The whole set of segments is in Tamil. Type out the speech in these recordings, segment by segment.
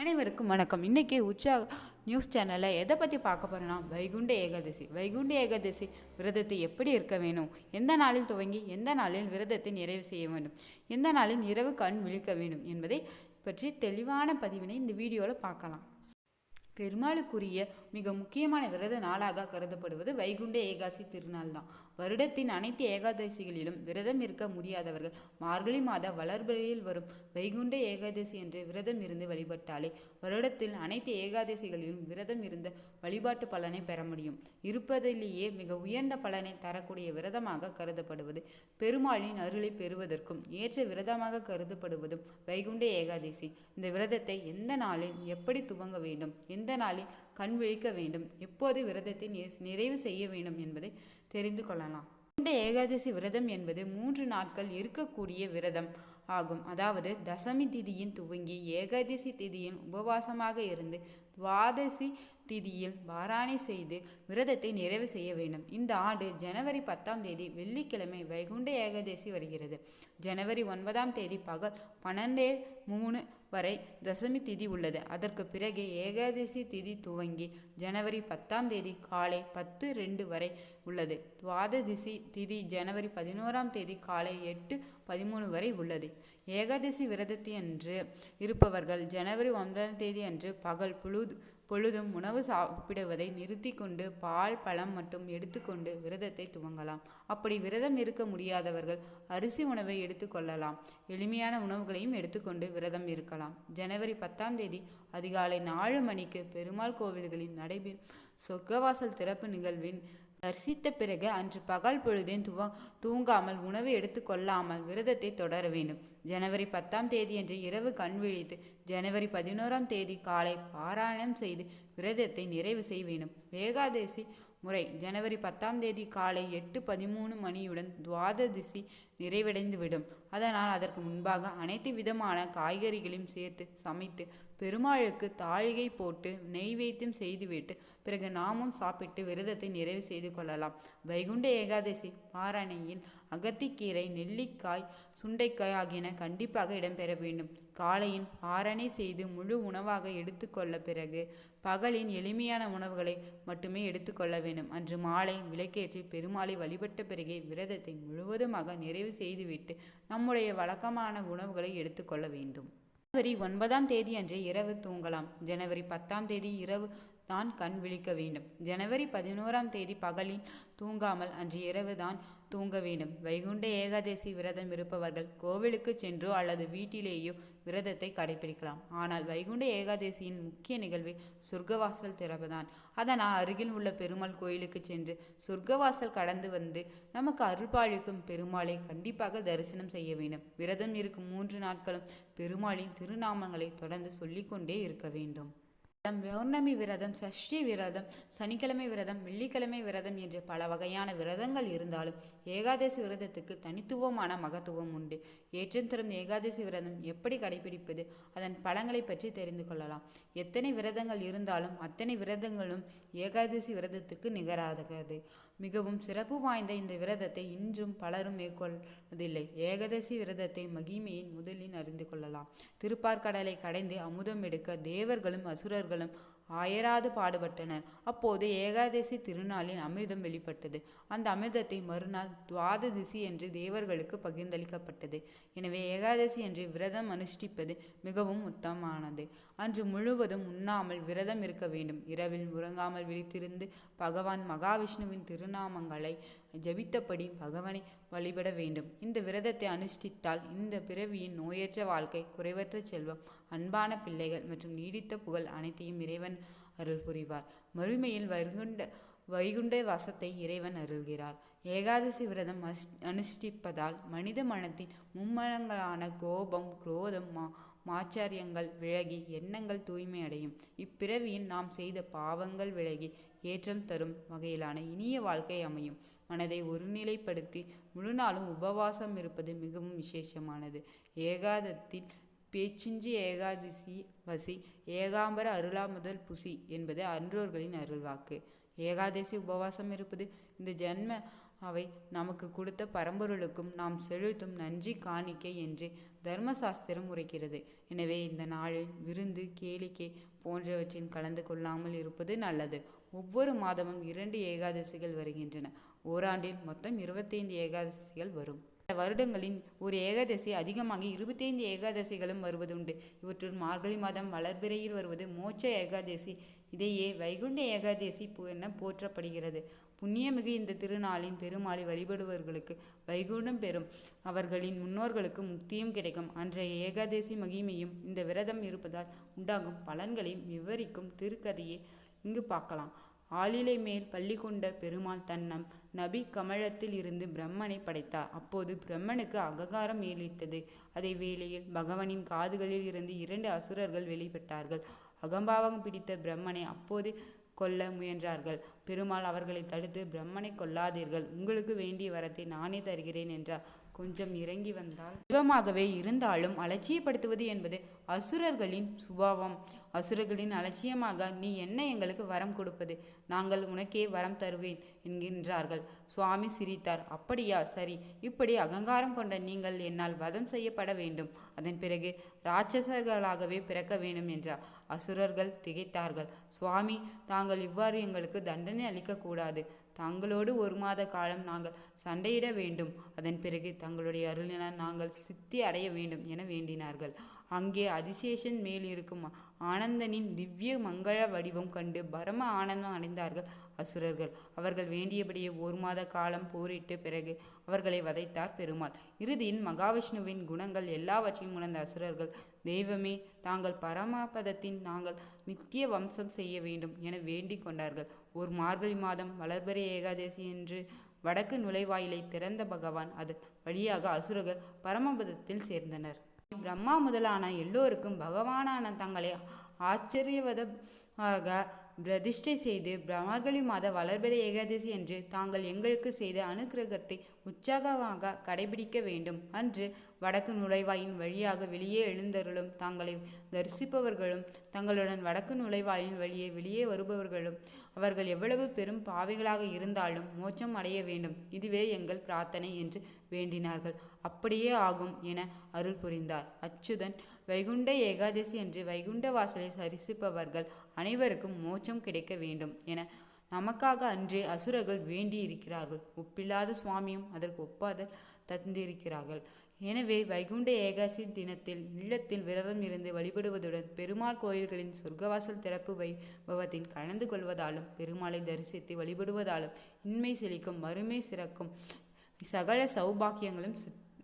அனைவருக்கும் வணக்கம். இன்றைக்கி உச்சா நியூஸ் சேனலில் எதை பற்றி பார்க்க போகிறோன்னா வைகுண்ட ஏகாதசி. வைகுண்ட ஏகாதசி விரதத்தை எப்படி இருக்க வேணும்? எந்த நாளில் துவங்கி எந்த நாளில் விரதத்தை நிறைவு செய்ய வேண்டும்? எந்த நாளில் இரவு கண் விழிக்க வேண்டும் என்பதை பற்றி தெளிவான பதிவினை இந்த வீடியோவில் பார்க்கலாம். பெருமாளுக்குரிய மிக முக்கியமான விரத நாளாக கருதப்படுவது வைகுண்ட ஏகாசி திருநாள் தான் வருடத்தின் அனைத்து ஏகாதசிகளிலும் விரதம் இருக்க முடியாதவர்கள் மார்கழி மாத வளர்பிறையில் வரும் வைகுண்ட ஏகாதசி என்று விரதம் இருந்து வழிபட்டாலே வருடத்தில் அனைத்து ஏகாதசிகளிலும் விரதம் இருந்த வழிபாட்டு பலனை பெற முடியும். இருப்பதிலேயே மிக உயர்ந்த பலனை தரக்கூடிய விரதமாக கருதப்படுவது பெருமாளின் அருளை பெறுவதற்கும் ஏற்ற விரதமாக கருதப்படுவதும் வைகுண்ட ஏகாதசி. இந்த விரதத்தை எந்த நாளில் எப்படி துவங்க வேண்டும் எந்த நாளில் கண் விழிக்க வேண்டும்? எப்போது விரதத்தை நிறைவு செய்ய வேண்டும் என்பதை தெரிந்து கொள்ளலாம். இந்த ஏகாதசி விரதம் என்பது மூன்று நாட்கள் இருக்கக்கூடிய விரதம் ஆகும். அதாவது தசமி திதியின் துவங்கி ஏகாதசி திதியின் உபவாசமாக இருந்து துவாதசி திதியில் பாராயணை செய்து விரதத்தை நிறைவு செய்ய வேண்டும். இந்த ஆண்டு ஜனவரி பத்தாம் தேதி வெள்ளிக்கிழமை வைகுண்ட ஏகாதசி வருகிறது. ஜனவரி ஒன்பதாம் தேதி பகல் பன்னெண்டே மூணு வரை தசமி திதி உள்ளது. அதற்கு பிறகு ஏகாதசி திதி துவங்கி ஜனவரி பத்தாம் தேதி காலை பத்து ரெண்டு வரை உள்ளது. துவாதசி திதி ஜனவரி பதினோராம் தேதி காலை எட்டு பதிமூணு வரை உள்ளது. ஏகாதசி விரதத்தையன்று இருப்பவர்கள் ஜனவரி ஒன்பதாம் தேதி அன்று பகல் பொழுது பொழுதும் உணவு சாப்பிடுவதை நிறுத்தி கொண்டு பால் பழம் மட்டும் எடுத்துக்கொண்டு விரதத்தை துவங்கலாம். அப்படி விரதம் இருக்க முடியாதவர்கள் அரிசி உணவை எடுத்துக்கொள்ளலாம் எளிமையான உணவுகளையும் எடுத்துக்கொண்டு விரதம் இருக்கலாம். ஜனவரி பத்தாம் தேதி அதிகாலை நாலு மணிக்கு பெருமாள் கோவில்களின் நடைபெறும் சொர்க்கவாசல் திறப்பு நிகழ்வின் தரிசித்த பிறகு அன்று பகல் பொழுதின் துவ தூங்காமல் உணவு எடுத்துக்கொள்ளாமல் விரதத்தை தொடர வேண்டும். ஜனவரி பத்தாம் தேதியன்று இரவு கண் விழித்து ஜனவரி பதினோராம் தேதி காலை பாராயணம் செய்து விரதத்தை நிறைவு செய்ய வேண்டும். ஏகாதசி முறை ஜனவரி பத்தாம் தேதி காலை எட்டு பதிமூணு மணியுடன் துவாததிசி நிறைவடைந்துவிடும் அதனால் அதற்கு முன்பாக அனைத்து விதமான காய்கறிகளையும் சேர்த்து சமைத்து பெருமாளுக்கு தாழிகை போட்டு நெய்வேத்தியம் செய்துவிட்டு பிறகு நாமும் சாப்பிட்டு விரதத்தை நிறைவு செய்து கொள்ளலாம். வைகுண்ட ஏகாதசி பாராயணையில் அகத்திக்கீரை நெல்லிக்காய் சுண்டைக்காய் ஆகியன கண்டிப்பாக இடம்பெற வேண்டும். காலையின் பாரணை செய்து முழு உணவாக எடுத்துக்கொள்ள பிறகு பகலின் எளிமையான உணவுகளை மட்டுமே எடுத்துக்கொள்ள வேண்டும். அன்று மாலை விளக்கேற்றி பெருமாளை வழிபட்ட பிறகே விரதத்தை முழுவதுமாக நிறைவு செய்துவிட்டு நம்முடைய வழக்கமான உணவுகளை எடுத்துக்கொள்ள வேண்டும். ஜனவரி ஒன்பதாம் தேதி அன்று இரவு தூங்கலாம். ஜனவரி பத்தாம் தேதி இரவு தான் கண் விழிக்க வேண்டும். ஜனவரி பதினோராம் தேதி பகலில் தூங்காமல் அன்று இரவு தான் தூங்க வேண்டும். வைகுண்ட ஏகாதசி விரதம் இருப்பவர்கள் கோவிலுக்கு சென்றோ அல்லது வீட்டிலேயோ விரதத்தை கடைபிடிக்கலாம். ஆனால் வைகுண்ட ஏகாதசியின் முக்கிய நிகழ்வு சொர்க்கவாசல் திறப்புதான் அதனால் அருகில் உள்ள பெருமாள் கோயிலுக்கு சென்று சொர்க்கவாசல் கடந்து வந்து நமக்கு அருள்பாளிக்கும் பெருமாளை கண்டிப்பாக தரிசனம் செய்ய வேண்டும். விரதம் இருக்கும் மூன்று நாட்களும் பெருமாளின் திருநாமங்களை தொடர்ந்து சொல்லிக்கொண்டே இருக்க வேண்டும். பௌர்ணமி விரதம் சஷ்டி விரதம் சனிக்கிழமை விரதம் வெள்ளிக்கிழமை விரதம் என்று பல வகையான விரதங்கள் இருந்தாலும் ஏகாதசி விரதத்துக்கு தனித்துவமான மகத்துவம் உண்டு. ஏற்றம் திறந்த ஏகாதசி விரதம் எப்படி கடைபிடிப்பது? அதன் பலங்களை பற்றி தெரிந்து கொள்ளலாம். எத்தனை விரதங்கள் இருந்தாலும் அத்தனை விரதங்களும் ஏகாதசி விரதத்துக்கு நிகராதது மிகவும் சிறப்பு வாய்ந்த இந்த விரதத்தை இன்றும் பலரும் மேற்கொள்வதில்லை. ஏகாதசி விரதத்தை மகிமையின் முதலில் அறிந்து கொள்ளலாம். திருப்பார்கடலை கடைந்து அமுதம் எடுக்க தேவர்களும் அசுரர்களும் Berlin. அயராது பாடுபட்டனர். அப்போது ஏகாதசி திருநாளின் அமிர்தம் வெளிப்பட்டது. அந்த அமிர்தத்தை மறுநாள் துவாததிசி என்று தேவர்களுக்கு பகிர்ந்தளிக்கப்பட்டது. எனவே ஏகாதசி என்று விரதம் அனுஷ்டிப்பது மிகவும் உத்தமமானது. அன்று முழுவதும் உண்ணாமல் விரதம் இருக்க வேண்டும். இரவில் உறங்காமல் விழித்திருந்து பகவான் மகாவிஷ்ணுவின் திருநாமங்களை ஜபித்தபடி பகவனை வழிபட வேண்டும். இந்த விரதத்தை அனுஷ்டித்தால் இந்த பிறவியின் நோயற்ற வாழ்க்கை குறைவற்ற செல்வம் அன்பான பிள்ளைகள் மற்றும் நீடித்த புகழ் அனைத்தையும் இறைவன் அருள் புரிவார். மறுமையில் வைகுண்ட வைகுண்ட வாசத்தை இறைவன் அருள்கிறார். ஏகாதசி விரதம் அனுஷ்டிப்பதால் மனித மனத்தின் மும்மலங்களான கோபம் குரோதம் மா மாச்சாரியங்கள் விலகி எண்ணங்கள் தூய்மை அடையும். இப்பிறவியில் நாம் செய்த பாவங்கள் விலகி ஏற்றம் தரும் வகையிலான இனிய வாழ்க்கை அமையும். மனதை ஒருநிலைப்படுத்தி முழு நாளும் உபவாசம் இருப்பது மிகவும் விசேஷமானது. ஏகாதத்தில் பேச்சின்றி ஏகாதசி வசி ஏகாம்பர அருளா முதல் புசி என்பது அன்றோர்களின் அருள்வாக்கு. ஏகாதசி உபவாசம் இருப்பது இந்த ஜென்ம அவை நமக்கு கொடுத்த பரம்பொருளுக்கும் நாம் செலுத்தும் நன்றி காணிக்கை என்று தர்மசாஸ்திரம் உரைக்கிறது. எனவே இந்த நாளில் விருந்து கேளிக்கை போன்றவற்றின் கலந்து கொள்ளாமல் இருப்பது நல்லது. ஒவ்வொரு மாதமும் இரண்டு ஏகாதசிகள் வருகின்றன. ஓராண்டில் மொத்தம் இருபத்தைந்து ஏகாதசிகள் வரும். வருடங்களின் ஒரு ஏகாதசி அதிகமாகி இருபத்தைந்து ஏகாதசிகளும் வருவதுண்டு. இவற்றுள் மார்கழி மாதம் வளர்பிறையில் வருவது மோட்ச ஏகாதசி. இதையே வைகுண்ட ஏகாதசி என போற்றப்படுகிறது. புண்ணியமிகு இந்த திருநாளின் பெருமாளை வழிபடுபவர்களுக்கு வைகுண்டம் பெறும். அவர்களின் முன்னோர்களுக்கு முக்தியும் கிடைக்கும். அன்றைய ஏகாதசி மகிமையும் இந்த விரதம் இருப்பதால் உண்டாகும் பலன்களையும் விவரிக்கும் திருக்கதையை இங்கு பார்க்கலாம். ஆளிலை மேல் பள்ளி கொண்ட பெருமாள் தன்னம் நபி கமலத்தில் இருந்து பிரம்மனை படைத்தார் அப்போது பிரம்மனுக்கு அகங்காரம் மேலிட்டது அதே வேளையில் பகவனின் காதுகளில் இருந்து இரண்டு அசுரர்கள் வெளிப்பட்டார்கள். அகம்பாவம் பிடித்த பிரம்மனை அப்போது கொல்ல முயன்றார்கள். பெருமாள் அவர்களை தடுத்து பிரம்மனை கொல்லாதீர்கள். உங்களுக்கு வேண்டிய வரத்தை நானே தருகிறேன் என்றார். கொஞ்சம் இறங்கி வந்தால் தெய்வமாகவே இருந்தாலும் அலட்சியப்படுத்துவது என்பது அசுரர்களின் சுபாவம். அசுரர்களின் அலட்சியமாக நீ என்ன எங்களுக்கு வரம் கொடுப்பது? நாங்கள் உனக்கே வரம் தருவேன் என்கின்றார்கள். சுவாமி சிரித்தார். அப்படியா? சரி. இப்படி அகங்காரம் கொண்ட நீங்கள் என்னால் வதம் செய்யப்பட வேண்டும். அதன் பிறகு ராட்சசர்களாகவே பிறக்க வேண்டும் என்றார். அசுரர்கள் திகைத்தார்கள். சுவாமி தாங்கள் இவ்வாறு எங்களுக்கு தண்டனை அளிக்கக்கூடாது. தங்களோடு ஒரு மாத காலம் நாங்கள் சண்டையிட வேண்டும். அதன் பிறகு தங்களுடைய அருளினால் நாங்கள் சித்தி அடைய வேண்டும் என வேண்டினார்கள். அங்கே அதிசேஷன் மேல் இருக்கும் ஆனந்தனின் திவ்ய மங்கள வடிவம் கண்டு பரம ஆனந்தம் அடைந்தார்கள் அசுரர்கள். அவர்கள் வேண்டியபடியே ஒரு மாத காலம் போரிட்டு பிறகு அவர்களை வதைத்தார் பெருமாள். இறுதியில் மகாவிஷ்ணுவின் குணங்கள் எல்லாவற்றையும் உணர்ந்த அசுரர்கள் தெய்வமே தாங்கள் பரமபதத்தின் நாங்கள் நித்திய வம்சம் செய்ய வேண்டும் என வேண்டிக் கொண்டார்கள். ஒரு மார்கழி மாதம் வளர்பிறை ஏகாதசி என்று வடக்கு நுழைவாயிலை திறந்த பகவான் அதன் வழியாக அசுரர்கள் பரமபதத்தில் சேர்ந்தனர். பிரம்மா முதலான எல்லோருக்கும் பகவானான தங்களை ஆச்சரியவதாக பிரதிஷ்டை செய்து மார்கழி மாத வளர்பிறை ஏகாதசி என்று தாங்கள் எங்களுக்கு செய்த அனுக்கிரகத்தை உற்சாகமாக கடைபிடிக்க வேண்டும். அன்று வடக்கு நுழைவாயின் வழியாக வெளியே எழுந்தருளும் தாங்களை தரிசிப்பவர்களும் தங்களுடன் வடக்கு நுழைவாயின் வழியே வெளியே வருபவர்களும் அவர்கள் எவ்வளவு பெரும் பாவிகளாக இருந்தாலும் மோட்சம் அடைய வேண்டும். இதுவே எங்கள் பிரார்த்தனை என்று வேண்டினார்கள். அப்படியே ஆகும் என அருள் புரிந்தார். அச்சுதன் வைகுண்ட ஏகாதசி என்று வைகுண்ட வாசலை சரிசிப்பவர்கள் அனைவருக்கும் மோட்சம் கிடைக்க வேண்டும் என நமக்காக அன்றே அசுரர்கள் வேண்டி இருக்கிறார்கள் ஒப்பில்லாத சுவாமியும் அதற்கு ஒப்பாத தந்திருக்கிறார்கள். எனவே வைகுண்ட ஏகாசி தினத்தில் இல்லத்தில் விரதம் இருந்து வழிபடுவதுடன் பெருமாள் கோயில்களின் சொர்க்கவாசல் திறப்பு வைபவத்தில் கலந்து கொள்வதாலும் பெருமாளை தரிசித்து வழிபடுவதாலும் இன்மை செழிக்கும் மறுமை சிறக்கும். சகல சௌபாக்கியங்களும்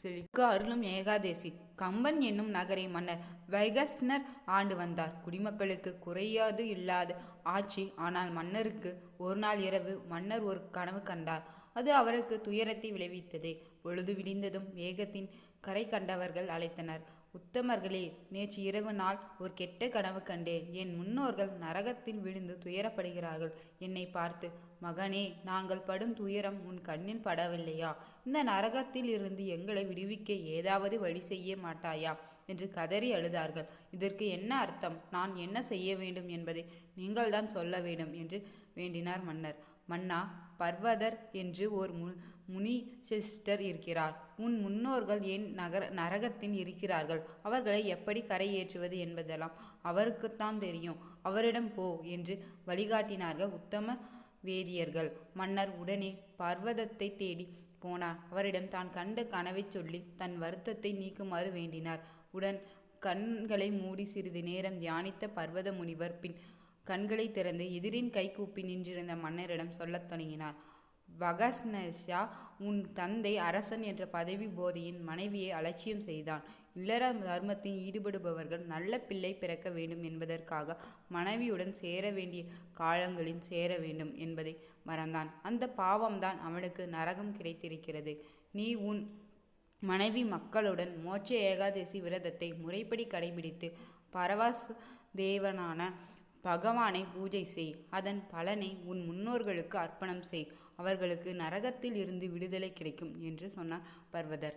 செழிக்க அருளும் ஏகாதேசி. கம்பன் என்னும் நகரை மன்னர் வைகஸ்னர் ஆண்டு வந்தார். குடிமக்களுக்கு குறையாது இல்லாத ஆட்சி. ஆனால் மன்னருக்கு ஒரு நாள் இரவு மன்னர் ஒரு கனவு கண்டார். அது அவருக்கு துயரத்தை விளைவித்தது. பொழுது விடிந்ததும் வேகத்தின் கரை கண்டவர்கள் அழைத்தனர். உத்தமர்களே நேற்று இரவு நாள் ஒரு கெட்ட கனவு கண்டேன். என் முன்னோர்கள் நரகத்தில் விழுந்து துயரப்படுகிறார்கள். என்னை பார்த்து மகனே நாங்கள் படும் துயரம் உன் கண்ணில் படவில்லையா? இந்த நரகத்தில் இருந்து எங்களை விடுவிக்க ஏதாவது வழி செய்ய மாட்டாயா என்று கதறி அழுதார்கள். இதற்கு என்ன அர்த்தம்? நான் என்ன செய்ய வேண்டும் என்பதை நீங்கள்தான் சொல்ல வேண்டும் என்று வேண்டினார் மன்னர். மன்னா பர்வதர் என்று ஒரு மு முனி சிஸ்டர் இருக்கிறார். உன் முன்னோர்கள் என் நகர நரகத்தில் இருக்கிறார்கள். அவர்களை எப்படி கரையேற்றுவது என்பதெல்லாம் அவருக்குத்தான் தெரியும். அவரிடம் போ என்று வழிகாட்டினார்கள் உத்தம வேதியர்கள். மன்னர் உடனே பர்வதத்தை தேடி போனார். அவரிடம் தான் கண்ட கனவைச் சொல்லி தன் வருத்தத்தை நீக்குமாறு வேண்டினார். உடன் கண்களை மூடி சிறிது நேரம் தியானித்த பர்வத முனிவர் பின் கண்களை திறந்து எதிரின் கைகூப்பி நின்றிருந்த மன்னரிடம் சொல்லத் தொடங்கினார். வகஸ்னஷா உன் தந்தை அரசன் என்ற பதவி போதியின் மனைவியை அலட்சியம் செய்தான். இல்லற தர்மத்தில் ஈடுபடுபவர்கள் நல்ல பிள்ளை பிறக்க வேண்டும் என்பதற்காக மனைவியுடன் சேர வேண்டிய காலங்களில் சேர வேண்டும் என்பதை மறந்தான். அந்த பாவம்தான் அவனுக்கு நரகம் கிடைத்திருக்கிறது. நீ உன் மனைவி மக்களுடன் மோட்ச ஏகாதசி விரதத்தை முறைப்படி கடைபிடித்து பரவாஸ் தேவனான பகவானை பூஜை செய். அதன் பலனை உன் முன்னோர்களுக்கு அர்ப்பணம் செய். அவர்களுக்கு நரகத்தில் இருந்து விடுதலை கிடைக்கும் என்று சொன்னார் பர்வதர்.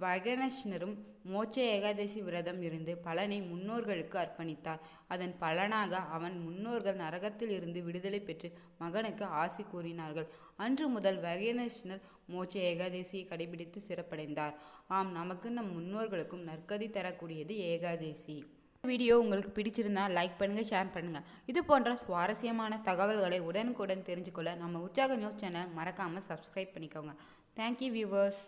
வகனஷ்ணரும் மோட்ச ஏகாதசி விரதம் இருந்து பலனை முன்னோர்களுக்கு அர்ப்பணித்தார். அதன் பலனாக அவன் முன்னோர்கள் நரகத்தில் இருந்து விடுதலை பெற்று மகனுக்கு ஆசி கூறினார்கள். அன்று முதல் வகனஷ்ணர் மோட்ச ஏகாதசியை கடைபிடித்து சிறப்படைந்தார். ஆம் நமக்கு நம் முன்னோர்களுக்கும் நற்கதி தரக்கூடியது ஏகாதசி. வீடியோ உங்களுக்கு பிடிச்சிருந்தா லைக் பண்ணுங்கள் ஷேர் பண்ணுங்கள் இது போன்ற சுவாரஸ்யமான தகவல்களை உடனுக்குடன் தெரிஞ்சுக்கொள்ள நம்ம உற்சாக நியூஸ் சேனல் மறக்காமல் சப்ஸ்கிரைப் பண்ணிக்கோங்க. Thank you viewers